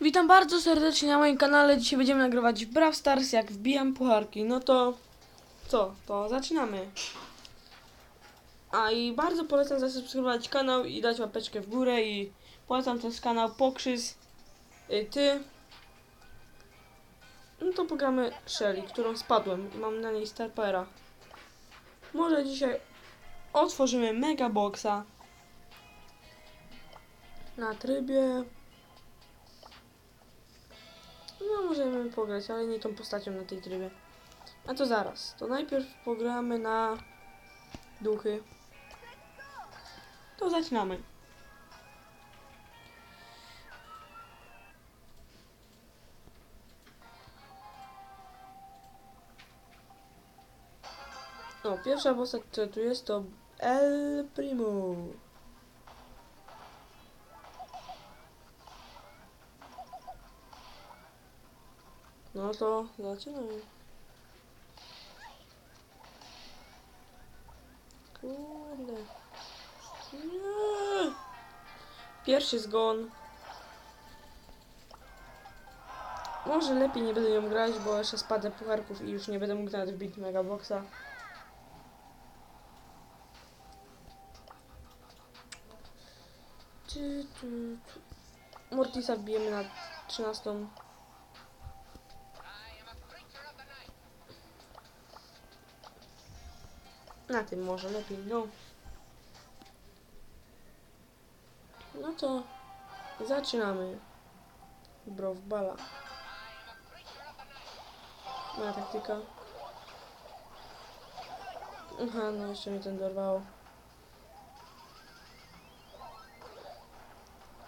Witam bardzo serdecznie na moim kanale. Dzisiaj będziemy nagrywać Brawl Stars, jak wbijam pucharki. No to co? To zaczynamy. A i bardzo polecam zasubskrybować kanał i dać łapeczkę w górę i polecam też kanał Pokrzyz y, Ty. No to pogramy Shelly, którą spadłem. Mam na niej Starpera. Może dzisiaj otworzymy Mega Boxa na trybie możemy pograć, ale nie tą postacią na tej trybie. A to zaraz. To najpierw pogramy na duchy. To zaczynamy. O, pierwsza postać, która tu jest, to El Primo. No to zaczynamy. Kurde. Nie. Pierwszy zgon. Może lepiej nie będę ją grać, bo jeszcze spadę pucharków i już nie będę mógł nawet wbić megaboxa. Mortisa wbijemy na 13. Na tym może lepiej, no. No to zaczynamy. Browbala. Moja taktyka. Aha, no jeszcze mi ten dorwało.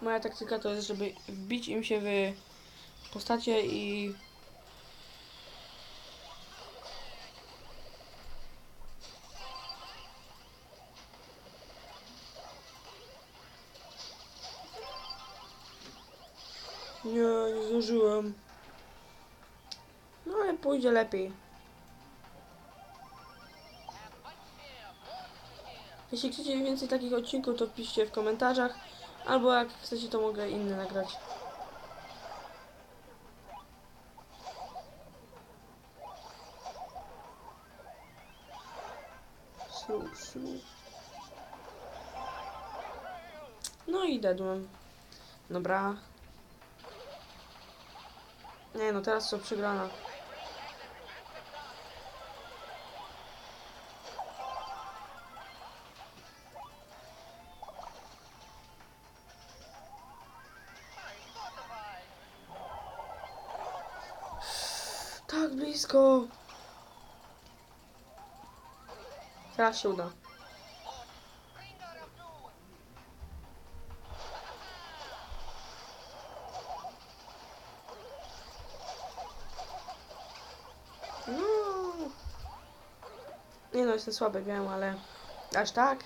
Moja taktyka to jest, żeby wbić im się w postacie i Nie, nie zdążyłem. No ale pójdzie lepiej. Jeśli chcecie więcej takich odcinków, to piszcie w komentarzach. Albo jak chcecie, to mogę inne nagrać. No i dedłem. Dobra. Nie no, teraz to przegrana. Tak blisko. Teraz się uda. No. Nie no, jestem słaby, wiem, ale aż tak.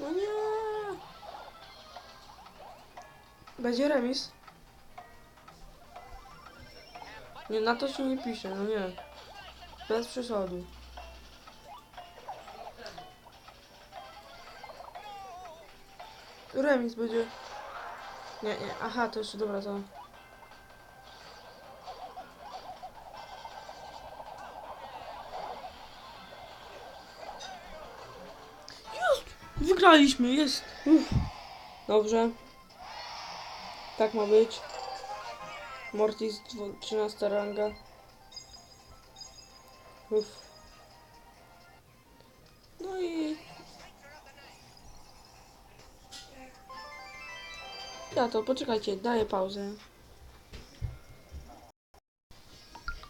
No nie. Będzie remis. Nie, na to się nie pisze, no nie. Bez przesady. Remis będzie. Nie, nie, aha, to jeszcze dobra, to. Wygraliśmy, jest. Uff. Dobrze. Tak ma być. Mortis dwu- 13 ranga. Uff. No i... Ja to, poczekajcie, daję pauzę.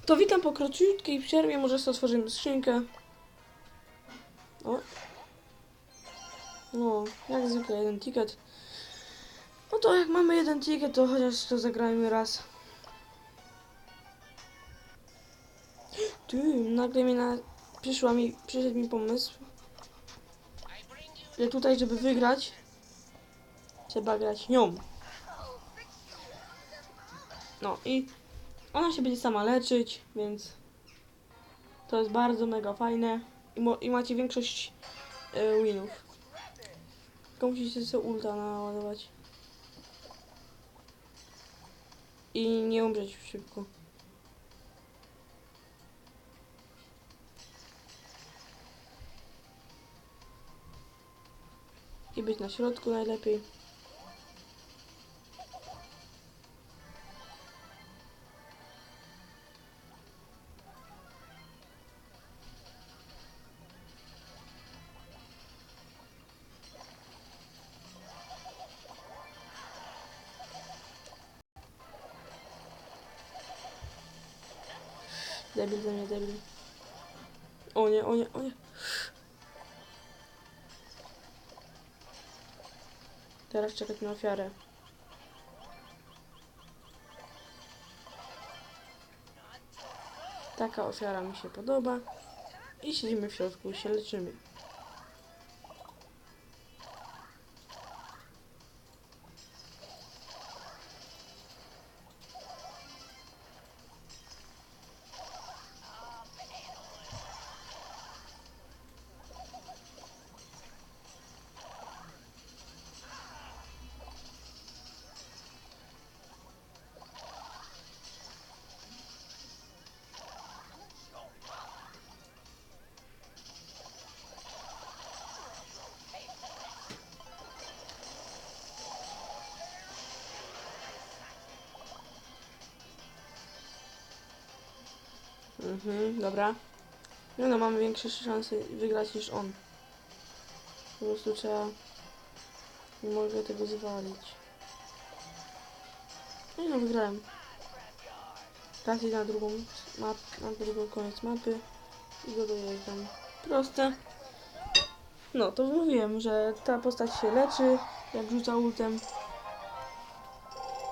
To witam po króciutkiej przerwie, może sobie otworzymy skrzynkę. O. No, jak zwykle jeden ticket. No to jak mamy jeden ticket, to chociaż to zagrajmy raz. Ty, nagle mi na... Przyszła mi, przyszedł mi pomysł. Że tutaj, żeby wygrać, trzeba grać nią. No i ona się będzie sama leczyć, więc to jest bardzo mega fajne. I, i macie większość e, winów. Tylko musicie sobie ulta naładować. I nie umrzeć szybko. I być na środku najlepiej. Debil ze mnie, debil. O nie, o nie, o nie. Teraz czekać na ofiarę. Taka ofiara mi się podoba. I siedzimy w środku i się leczymy. Mhm, dobra. No no, mamy większe szanse wygrać niż on. Po prostu trzeba... Nie mogę tego zwalić. No i no, wygrałem. Teraz idę na drugą map, na drugą koniec mapy i go dojeżdżam. Proste. No, to mówiłem, że ta postać się leczy, jak rzuca ultem.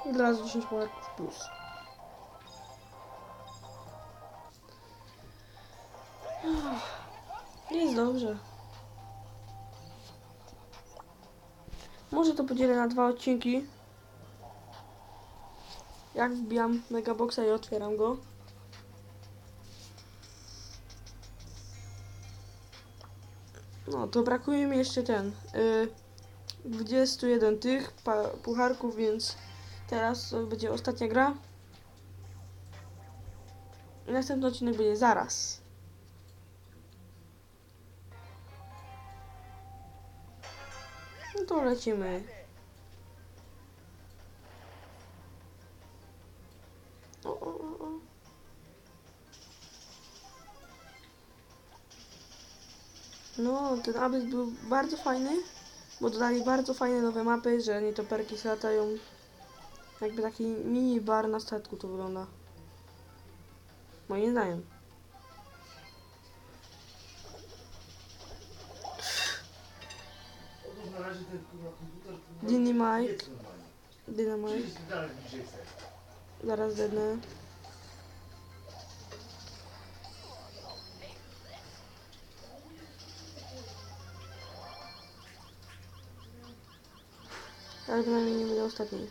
I od razu 10 Polaków plus. Jest dobrze. Może to podzielę na dwa odcinki. Jak wbijam megaboxa i otwieram go. No, to brakuje mi jeszcze ten. Y, 21 tych pucharków, więc teraz to będzie ostatnia gra. Następny odcinek będzie zaraz. No to lecimy. O, o, o, o. No, ten update był bardzo fajny, bo dodali bardzo fajne nowe mapy, że nietoperki się latają. Jakby taki mini bar na statku to wygląda. Moim zdaniem. Na razie ten kurwa komputer kurwa, Dynamite. jest normalnie. Dynamite. Przyjdź dalej bliżej chcę. Zaraz dednę. Ale bynajmniej nie będę ostatni.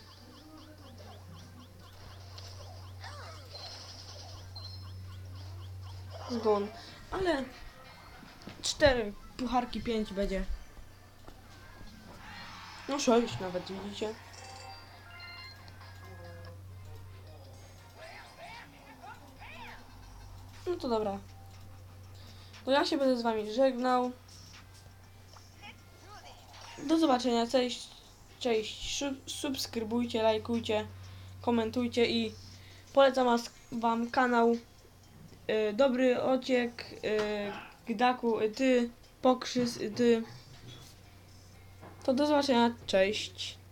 Zgon. Ale cztery pucharki pięć będzie. No sześć nawet widzicie. No to dobra. To ja się będę z wami żegnał. Do zobaczenia. Cześć. Cześć. Sub- Subskrybujcie, lajkujcie, komentujcie i polecam wam kanał y, Dobry Ociek, y, Gdaku, y, ty, Pokrzyz, y, ty. To do zobaczenia. Cześć.